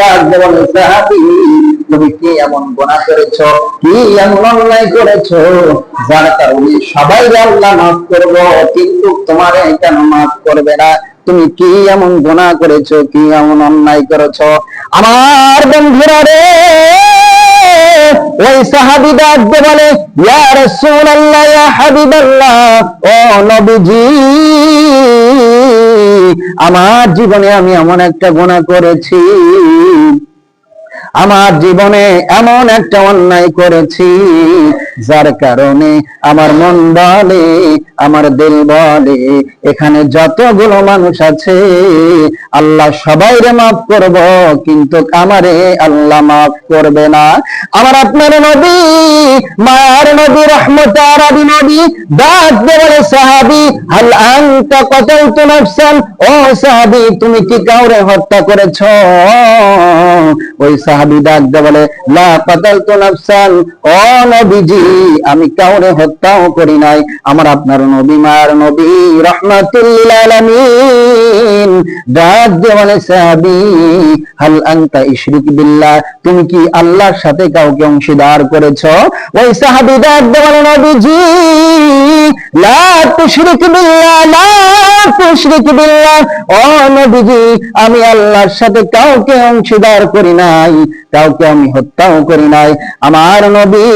ডাক তুমি কি এমন গোনা করেছ? কি এমন অন্যায় করেছ? সবাই মাফ কেন মাফ করবে না? তুমি কি এমন গোনা করেছ? কি এমন অন্যায় আমার বন্ধুরা রে, ওই সাহাবি ডাকতে বলে, ইয়া ও নবীজি। আমার জীবনে আমি এমন একটা গোনা করেছি। আমার জীবনে এমন একটা অন্যায় করেছি। যার কারণে আমার মন বলে, আমার দিল বলে, এখানে যতগুলো মানুষ আছে, আল্লাহ সবাইরে মাফ করব, কিন্তু আমারে আল্লাহ মাফ করবে না। আমার আপনার নবী, মায়ার নবী, রহমত আরবি নবী, ডাক বলে, সাহাবি, হাল আনতা কতালতু নাফসান? ও সাহাবি, তুমি কি কাউরে হত্যা করেছ? ওই সাহাবি ডাক দিয়ে বলে, লা কাতালতু নাফসান। ও নবীজি আমি কাউরে হত্যাও করি নাই। আমার আপনার নবী, মার নবী, রাহমাতুল আলামিন ডাক বলে, সাহাবি, হাল আনতা ইশরিক বিল্লাহ, তুমি কি আল্লাহর সাথে কাউকে অংশীদার করেছ? ওই সাহাবি ডাক বলে, নবীজি, লা তুশরিক বিল্লাহ, লা তুশরিক বিল্লাহ। ও নবীজি, আমি আল্লাহর সাথে কাউকে অংশীদার করি নাই, কাউকে আমি হত্যাও করি নাই। আমার নবী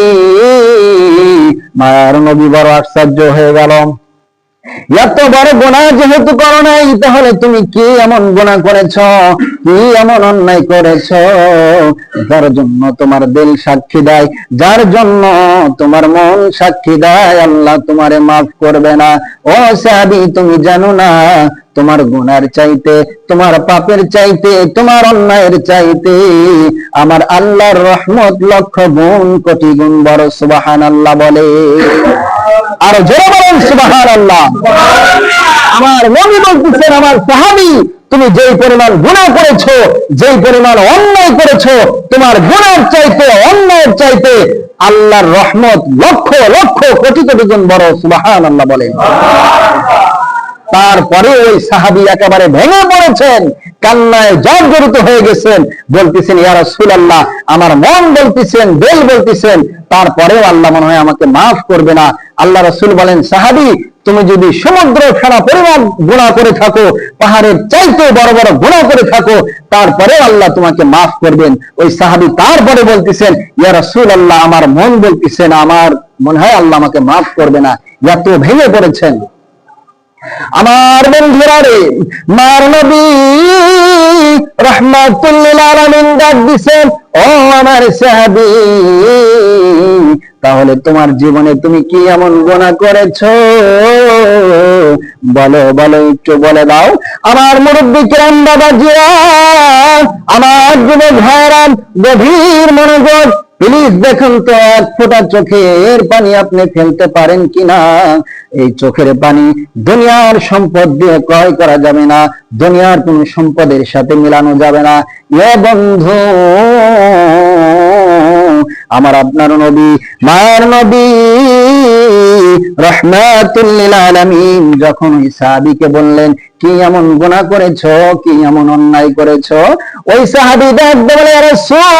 আশ্চর্য হয়ে গেল। এত বড় গোনা যেহেতু করো নাই, তাহলে তুমি কি এমন গোনা করেছ? কি এমন অন্যায় করেছ? যার জন্য তোমার দিল সাক্ষী দেয়, যার জন্য তোমার মন সাক্ষী দেয়, আল্লাহ তোমারে মাফ করবে না। ও সাবি তুমি জানো না তোমার গুনার চাইতে, তোমার পাপের চাইতে, তোমার অন্যায়ের চাইতে। আমার আল্লাহর রহমত লক্ষ গুণ, কোটি গুণ বড় সুবাহান আল্লাহ বলে। আর জোরে বলেন সুবাহান আল্লাহ আমার নবী বলতেছেন, আমার সাহাবি, তুমি যেই পরিমাণ গুণা করেছ, যেই পরিমাণ অন্যায় করেছ, তোমার গুণার চাইতে, অন্যায়ের চাইতে আল্লাহর রহমত লক্ষ লক্ষ, কোটি কোটি গুণ বড় সুবাহান আল্লাহ বলেন তারপরে ওই সাহাবি একেবারে ভেঙে পড়েছেন, কান্নায় জর্জরিত হয়ে গেছেন। বলতেছেন, ইয়া রাসূলুল্লাহ, আমার মন বলতেছেন, দিল বলতেছেন, তারপরেও আল্লাহ মনে হয় আমাকে মাফ করবে না। আল্লাহ রাসূল বলেন, সাহাবি, তুমি যদি সমুদ্র ফেরা পরিমাণ গুণা করে থাকো, পাহাড়ের চাইতে বড় বড় গুণা করে থাকো তারপরে আল্লাহ তোমাকে মাফ করবেন। ওই সাহাবি তারপরে বলতেছেন, ইয়া রাসূল আল্লাহ আমার মন বলতেছেন, আমার মনে হয় আল্লাহ আমাকে মাফ করবে না। এত ভেঙে পড়েছেন। আমার বন্ধুরা রে মার নবী তাহলে তোমার জীবনে তুমি কি এমন গোনা করেছ? বলো বলো, একটু বলে দাও। আমার মুরব্বী কিরাম বাবাজিরা, আমার যুবক ভাইরাম গভীর মনোযোগ প্লিজ দেখুন তো এক ফোঁটা চোখের পানি আপনি ফেলতে পারেন কিনা? এই চোখের পানি দুনিয়ার সম্পদ দিয়ে ক্রয় করা যাবে না, দুনিয়ার কোন সম্পদের সাথে মিলানো যাবে না। এ বন্ধু, আমার আপনার নবী, মায়ের নবী রহমাতুল্লিল আলামিন, যখন সাহাবীকে বললেন, কি এমন গুনাহ করেছ? কি এমন অন্যায় করেছ? ওই সাহাবী ডাক দিয়ে বলে রাসূলুল্লাহ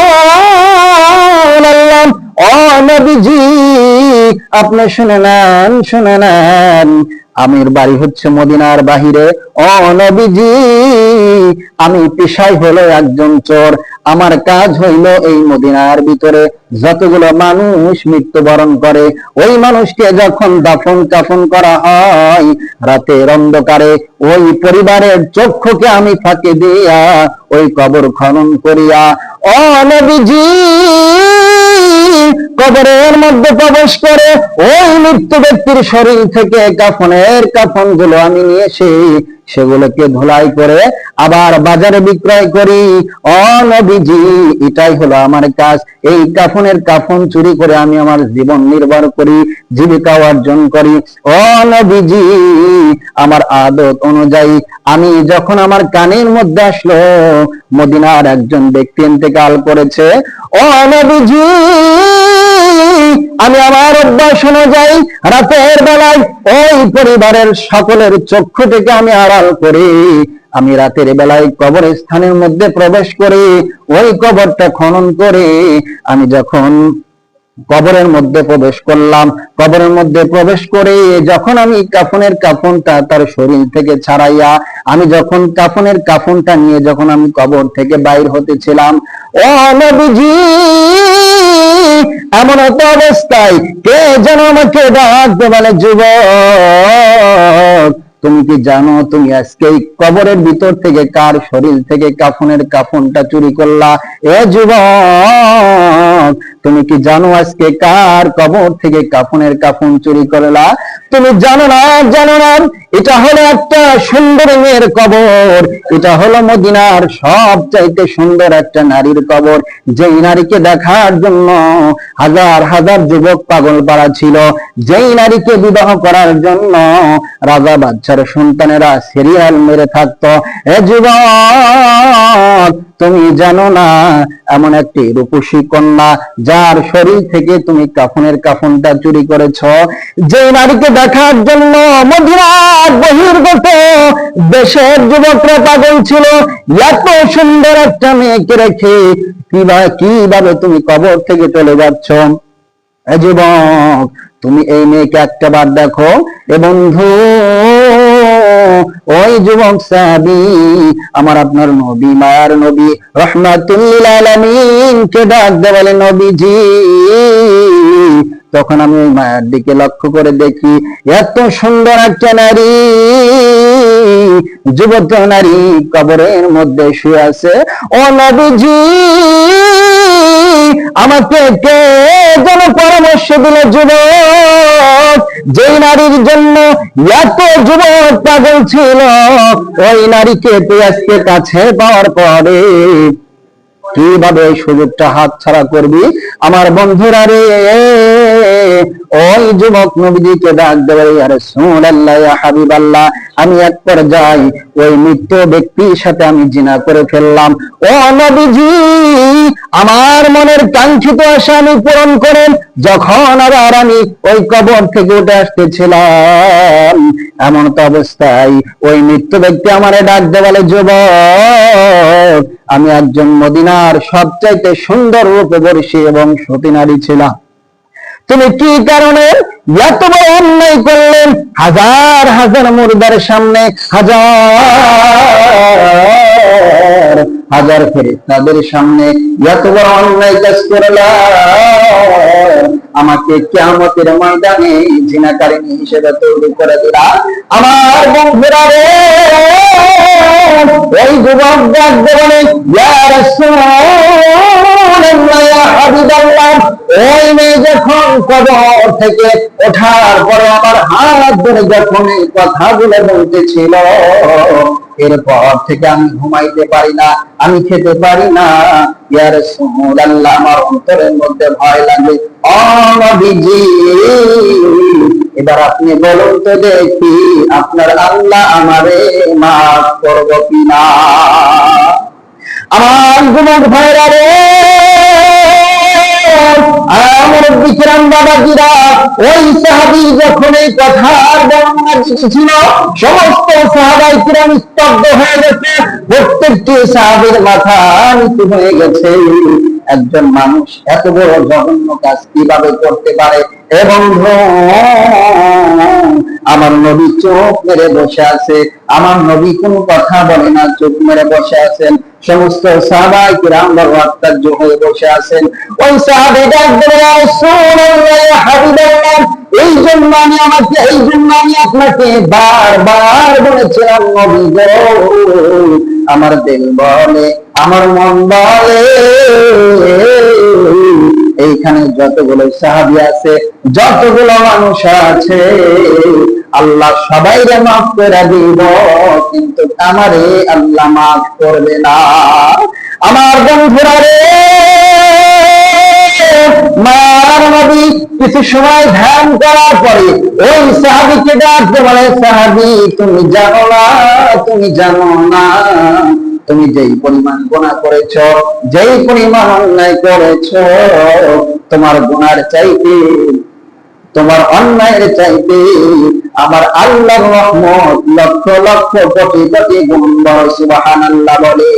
ও নবীজি আপনি শুনে নেন শুনে নেন। আমির বাড়ি হচ্ছে মদিনার বাহিরে। ও নবীজি, আমি পেশাই হলো একজন চোর। আমার কাজ হইল এই মদিনার ভিতরে। যতগুলো মানুষ মৃত্যুবরণ করে, ওই মানুষকে যখন দাফন কাফন করা হয় রাতের অন্ধকারে, ওই পরিবারের চক্ষুকে আমি ফাঁকে দিয়া ওই কবর খনন করিয়া, ও নবীজি কবরের মধ্যে প্রবেশ করে, ওই মৃত্যু ব্যক্তির শরীর থেকে কাফনের কাফনগুলো আমি নিয়ে এসে সেগুলোকে ধুলাই করে আবার বাজারে বিক্রয় করি। অনবিজি এটাই হলো আমার কাজ। এই কাফনের কাফন চুরি করে আমি আমার জীবন নির্ভর করি, জীবিকা অর্জন করি। অনবিজি আমার আদত অনুযায়ী আমি যখন আমার কানের মধ্যে আসলো, মদিনার একজন ব্যক্তি ইন্তেকাল করেছে। অনবিজি আমি আমার অভ্যাস অনুযায়ী রাতের বেলায় ওই পরিবারের সকলের চক্ষু থেকে আমি আড়াল করি। আমি রাতের বেলায় কবর স্থানের মধ্যে প্রবেশ করে, ওই কবরটা খনন করে। আমি যখন কবরের মধ্যে প্রবেশ করলাম, কবরের মধ্যে প্রবেশ করে যখন আমি কাফনের কাফনটা তার শরীর থেকে ছাড়াইয়া, আমি যখন কাফনের কাফনটা নিয়ে যখন আমি কবর থেকে বাইর হতেছিলাম ও নবীজি! এমন অত অবস্থায় কে যেন আমাকে ডাকতে বলে যুব তুমি কি জানো তুমি আজকে কবরের ভিতর থেকে কার শরীর থেকে কাফনের কাফনটা চুরি করলা? এ যুবক তুমি কি জানো আজকে কার কবর থেকে কাফনের কাফন চুরি করলা? তুমি জানো না জানো না, এটা হলো একটা সুন্দর মেয়ের কবর। এটা হলো মদিনার সব চাইতে সুন্দর একটা নারীর কবর। যেই নারীকে দেখার জন্য হাজার হাজার যুবক পাগল পাড়া ছিল, যেই নারীকে বিবাহ করার জন্য রাজা বাচ্চার সন্তানেরা সিরিয়াল মেরে থাকতো। এ যুবক তুমি জানো না, এমন একটি রূপসী কন্যা যার শরীর থেকে তুমি কাফনের কাফনটা চুরি করেছ। যে নারীকে দেখার জন্য বহির্গত দেশের যুবকরা পাগল ছিল, এত সুন্দর একটা মেয়েকে রেখে কীভাবে তুমি কবর থেকে চলে যাচ্ছ? যুবক, তুমি এই মেয়েকে একটা বার দেখো। এ বন্ধু ওই যুবক সাহাবি আমার আপনার নবী, মায়ার নবী, রহমাতুল্লিল আলামিন, কে ডাক দে বলে, নবীজি। তখন আমি ওই মায়ের দিকে লক্ষ্য করে দেখি, এত সুন্দর একটা নারী। যুবক নারী কবরের মধ্যে শুয়ে আছে। ও নবীজি, আমাকে কে যেন পরামর্শ দিল, যুবক? যেই নারীর জন্য এত যুবক পাগল ছিল, ওই নারীকে পেঁয়াজকে কাছে পাওয়ার পরে কীভাবে সুযোগটা হাত ছাড়া করবি? আমার বন্ধুরা রে ওই যুবক নবীজিকে ডাক দেবে হাবিব আল্লাহ আমি এক পর্যায়ে ওই মৃত ব্যক্তির সাথে আমি জিনা করে ফেললাম। ও নবীজি, আমার মনের কাঙ্ক্ষিত আশা আমি পূরণ করেন। যখন আবার আমি ওই কবর থেকে উঠে আসতেছিলাম, এমন তো অবস্থায় ওই মৃত্যু ব্যক্তি আমারে ডাক দেওয়ালে, যুবক, আমি একজন মদিনার সবচাইতে সুন্দর রূপবর্ষী এবং সতী নারী ছিলাম। তুমি কি কারণে এত বড় অন্যায় করলেন হাজার হাজার মুর্দার সামনে, হাজার হাজার ফেরেস্তাদের সামনে এত বড় অন্যায় কাজ করলাম আমাকে কেমতের ময়দানে জিনাকারিনী হিসেবে তৈরি করে দিলা। আমার বন্ধুরা রে ওই যুবক ডাক বলে ইয়া ওই মেয়ে যখন কবর থেকে ওঠার পরে আমার হাত ধরে যখন এই কথাগুলো বলতেছিল, এরপর থেকে আমি ঘুমাইতে পারি না, আমি খেতে পারি না। ইয়া রাসূলুল্লাহ, আমার অন্তরের মধ্যে ভয় লাগে। অনবিজি এবার আপনি বলুন তো দেখি, আপনার আল্লাহ আমারে মাফ করব কিনা? আমার যুবক ভাইরা রে আমার বিক্রম বাবাজিরা, ওই সাহাবি যখন এই কথার বর্ণনা দিয়েছিল, সমস্ত সাহাবাই কিরাম স্তব্ধ হয়ে গেছে। প্রত্যেকটি সাহাবির মাথা নিচু হয়ে গেছে। একজন মানুষ এত বড় জঘন্য কাজ কীভাবে করতে পারে? এবং আমার নবী চোখ মেরে বসে আছে, আমার নবী কোনো কথা বলে না, চোখ মেরে বসে আছেন। সমস্ত সাহাবাই কিরাম আশ্চর্য হয়ে বসে আছেন। ওই সাহাবি এই জন্য আমি আমাকে, এই জন্য আমি আপনাকে বারবার বলেছিলাম, নবী আমার দিল বলে আমার মন বলে। এইখানে যতগুলো সাহাবি আছে, যতগুলো মানুষ আছে, আল্লাহ সবাই রে মাফ করে দিব, কিন্তু আমারে আল্লাহ মাফ করবে না। আমার বন্ধুরা রে মার নবী কিছু সময় ধ্যান করার পরে ওই সাহাবিকে ডাকতে বলে, সাহাবি, তুমি জানো না, তুমি জানো না। তুমি যেই পরিমাণ গুণা করেছ, যেই পরিমাণ অন্যায় করেছ, তোমার গুনার চাইতে, তোমার অন্যায়ের চাইতে আমার আল্লাহ রহমত লক্ষ লক্ষ কোটি কোটি গুণ বড়, সুবহানাল্লাহ বলে।